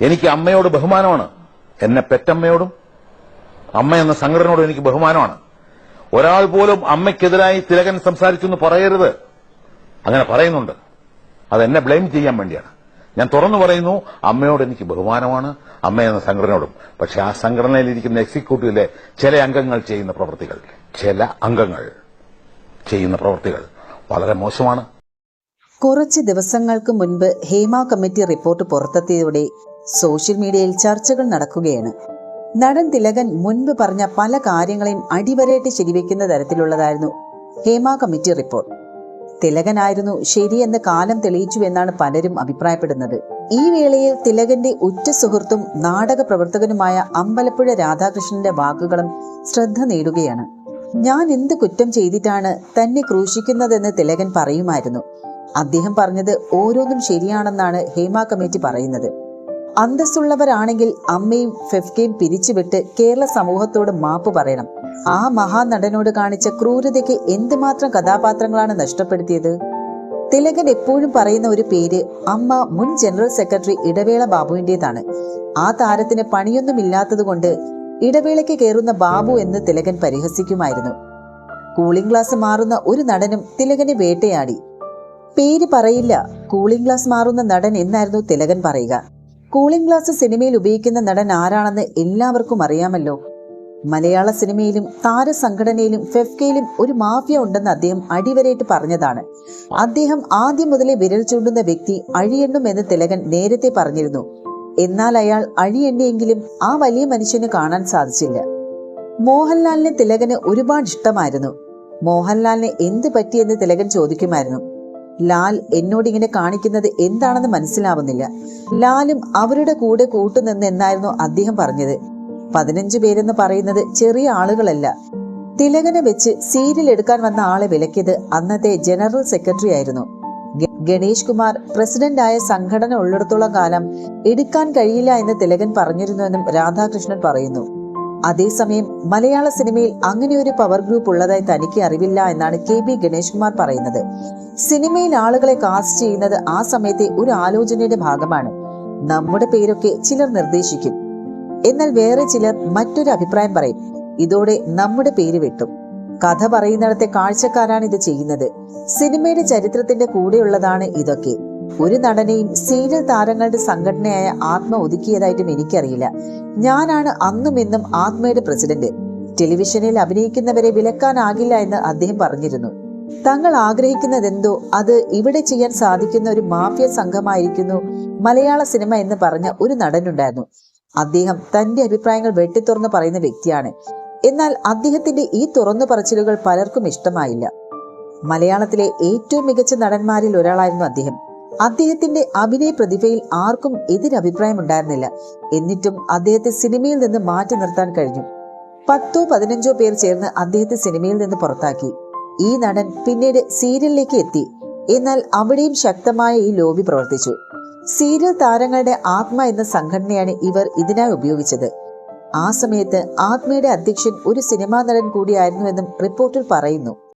എനിക്ക് അമ്മയോട് ബഹുമാനമാണ്. എന്നെ പെറ്റമ്മയോടും അമ്മ എന്ന സംഘടനയോടും എനിക്ക് ബഹുമാനമാണ്. ഒരാൾ പോലും അമ്മയ്ക്കെതിരായി തിലകൻ സംസാരിച്ചു എന്ന് പറയരുത്. അങ്ങനെ പറയുന്നുണ്ട്. അത് എന്നെ ബ്ലെയിം ചെയ്യാൻ വേണ്ടിയാണ്. ഞാൻ തുറന്നു പറയുന്നു അമ്മയോട് എനിക്ക് ബഹുമാനമാണ് അമ്മ എന്ന സംഘടനയോടും. പക്ഷെ ആ സംഘടനയിലിരിക്കുന്ന എക്സിക്യൂട്ടീവിലെ ചില അംഗങ്ങൾ ചെയ്യുന്ന പ്രവൃത്തികൾ ചില അംഗങ്ങൾ ചെയ്യുന്ന പ്രവൃത്തികൾ വളരെ മോശമാണ്. കുറച്ച് ദിവസങ്ങൾക്ക് മുൻപ് ഹേമ കമ്മിറ്റി റിപ്പോർട്ട് പുറത്തെത്തിയതോടെ സോഷ്യൽ മീഡിയയിൽ ചർച്ചകൾ നടക്കുകയാണ്. നടൻ തിലകൻ മുൻപ് പറഞ്ഞ പല കാര്യങ്ങളെയും അടിവരയിട്ട് ശരിവെക്കുന്ന തരത്തിലുള്ളതായിരുന്നു ഹേമ കമ്മിറ്റി റിപ്പോർട്ട്. തിലകനായിരുന്നു ശരിയെന്ന് കാലം തെളിയിച്ചു എന്നാണ് പലരും അഭിപ്രായപ്പെടുന്നത്. ഈ വേളയിൽ തിലകന്റെ ഉറ്റ സുഹൃത്തും നാടക പ്രവർത്തകനുമായ അമ്പലപ്പുഴ രാധാകൃഷ്ണന്റെ വാക്കുകളും ശ്രദ്ധ നേടുകയാണ്. ഞാൻ എന്ത് കുറ്റം ചെയ്തിട്ടാണ് തന്നെ ക്രൂശിക്കുന്നതെന്ന് തിലകൻ പറയുമായിരുന്നു. അദ്ദേഹം പറഞ്ഞത് ഓരോന്നും ശരിയാണെന്നാണ് ഹേമ കമ്മിറ്റി പറയുന്നത്. അന്തസ്സുള്ളവരാണെങ്കിൽ അമ്മയും ഫെഫ്കയും പിരിച്ചുവിട്ട് കേരള സമൂഹത്തോട് മാപ്പ് പറയണം. ആ മഹാനടനോട് കാണിച്ച ക്രൂരതയ്ക്ക് എന്തുമാത്രം കഥാപാത്രങ്ങളാണ് നഷ്ടപ്പെടുത്തിയത്? തിലകൻ എപ്പോഴും പറയുന്ന ഒരു പേര് അമ്മ മുൻ ജനറൽ സെക്രട്ടറി ഇടവേള ബാബുവിന്റെതാണ്. ആ താരത്തിന് പണിയൊന്നുമില്ലാത്തതുകൊണ്ട് ഇടവേളയ്ക്ക് കയറുന്ന ബാബു എന്ന് തിലകൻ പരിഹസിക്കുമായിരുന്നു. കൂളിംഗ് ഗ്ലാസ് മാറുന്ന ഒരു നടനും തിലകനെ വേട്ടയാടി. പേര് പറയില്ല കൂളിംഗ് ഗ്ലാസ് മാറുന്ന നടൻ എന്നായിരുന്നു തിലകൻ പറയുക. കൂളിംഗ് ഗ്ലാസ് സിനിമയിൽ ഉപയോഗിക്കുന്ന നടൻ ആരാണെന്ന് എല്ലാവർക്കും അറിയാമല്ലോ. മലയാള സിനിമയിലും താരസംഘടനയിലും ഫെഫ്കയിലും ഒരു മാഫിയ ഉണ്ടെന്ന് അദ്ദേഹം അടിവരയിട്ട് പറഞ്ഞതാണ്. അദ്ദേഹം ആദ്യം മുതലേ വിരൽ ചൂണ്ടുന്ന വ്യക്തി അഴിയെണ്ണും എന്ന് തിലകൻ നേരത്തെ പറഞ്ഞിരുന്നു. എന്നാൽ അയാൾ അഴിയെണ്ണിയെങ്കിലും ആ വലിയ മനുഷ്യന് കാണാൻ സാധിച്ചില്ല. മോഹൻലാലിനെ തിലകന് ഒരുപാട് ഇഷ്ടമായിരുന്നു. മോഹൻലാലിന് എന്ത് പറ്റിയെന്ന് തിലകൻ ചോദിക്കുമായിരുന്നു. ലാൽ എന്നോട് ഇങ്ങനെ കാണിക്കുന്നത് എന്താണെന്ന് മനസ്സിലാവുന്നില്ല. ലാലും അവരുടെ കൂടെ കൂട്ടുനിന്ന് എന്നായിരുന്നു അദ്ദേഹം പറഞ്ഞത്. പതിനഞ്ചു പേരെന്ന് പറയുന്നത് ചെറിയ ആളുകളല്ല. തിലകനെ വെച്ച് സീരിയൽ എടുക്കാൻ വന്ന ആളെ വിലക്കിയത് അന്നത്തെ ജനറൽ സെക്രട്ടറി ആയിരുന്നു. ഗണേഷ് കുമാർ പ്രസിഡന്റായ സംഘടന ഉള്ളിടത്തോളം കാലം എടുക്കാൻ കഴിയില്ല എന്ന് തിലകൻ പറഞ്ഞിരുന്നുവെന്നും രാധാകൃഷ്ണൻ പറയുന്നു. അതേസമയം മലയാള സിനിമയിൽ അങ്ങനെ ഒരു പവർ ഗ്രൂപ്പ് ഉള്ളതായി തനിക്ക് അറിവില്ല എന്നാണ് കെ ബി ഗണേഷ് കുമാർ പറയുന്നത്. സിനിമയിൽ ആളുകളെ കാസ്റ്റ് ചെയ്യുന്നത് ആ സമയത്തെ ഒരു ആലോചനയുടെ ഭാഗമാണ്. നമ്മുടെ പേരൊക്കെ ചിലർ നിർദ്ദേശിക്കും. എന്നാൽ വേറെ ചിലർ മറ്റൊരു അഭിപ്രായം പറയും. ഇതോടെ നമ്മുടെ പേര് വെട്ടും. കഥ പറയുന്നിടത്തെ കാഴ്ചക്കാരാണ് ഇത് ചെയ്യുന്നത്. സിനിമയുടെ ചരിത്രത്തിന്റെ കൂടെയുള്ളതാണ് ഇതൊക്കെ. ഒരു നടനെയും സീരിയൽ താരങ്ങളുടെ സംഘടനയായ ആത്മ ഒതുക്കിയതായിട്ടും എനിക്കറിയില്ല. ഞാനാണ് അന്നും ഇന്നും ആത്മയുടെ പ്രസിഡന്റ്. ടെലിവിഷനിൽ അഭിനയിക്കുന്നവരെ വിലക്കാനാകില്ല എന്ന് അദ്ദേഹം പറഞ്ഞിരുന്നു. തങ്ങൾ ആഗ്രഹിക്കുന്നതെന്തോ അത് ഇവിടെ ചെയ്യാൻ സാധിക്കുന്ന ഒരു മാഫിയ സംഘമായിരിക്കുന്നു മലയാള സിനിമ എന്ന് പറഞ്ഞ ഒരു നടനുണ്ടായിരുന്നു. അദ്ദേഹം തന്റെ അഭിപ്രായങ്ങൾ വെട്ടിത്തുറന്ന് പറയുന്ന വ്യക്തിയാണ്. എന്നാൽ അദ്ദേഹത്തിന്റെ ഈ തുറന്നു പറച്ചിലുകൾ പലർക്കും ഇഷ്ടമായില്ല. മലയാളത്തിലെ ഏറ്റവും മികച്ച നടന്മാരിൽ ഒരാളായിരുന്നു അദ്ദേഹം. അദ്ദേഹത്തിന്റെ അഭിനയ പ്രതിഭയിൽ ആർക്കും എതിരഭിപ്രായം ഉണ്ടായിരുന്നില്ല എന്നിട്ടും അദ്ദേഹത്തെ സിനിമയിൽ നിന്ന് മാറ്റി നിർത്താൻ കഴിഞ്ഞു. പത്തോ പതിനഞ്ചോ പേർ ചേർന്ന് അദ്ദേഹത്തെ സിനിമയിൽ നിന്ന് പുറത്താക്കി. ഈ നടൻ പിന്നീട് സീരിയലിലേക്ക് എത്തി. എന്നാൽ അവിടെയും ശക്തമായ ഈ ലോബി പ്രവർത്തിച്ചു. സീരിയൽ താരങ്ങളുടെ ആത്മ എന്ന സംഘടനയാണ് ഇവർ ഇതിനായി ഉപയോഗിച്ചത്. ആ സമയത്ത് ആത്മയുടെ അധ്യക്ഷൻ ഒരു സിനിമാ നടൻ കൂടിയായിരുന്നുവെന്നും റിപ്പോർട്ടിൽ പറയുന്നു.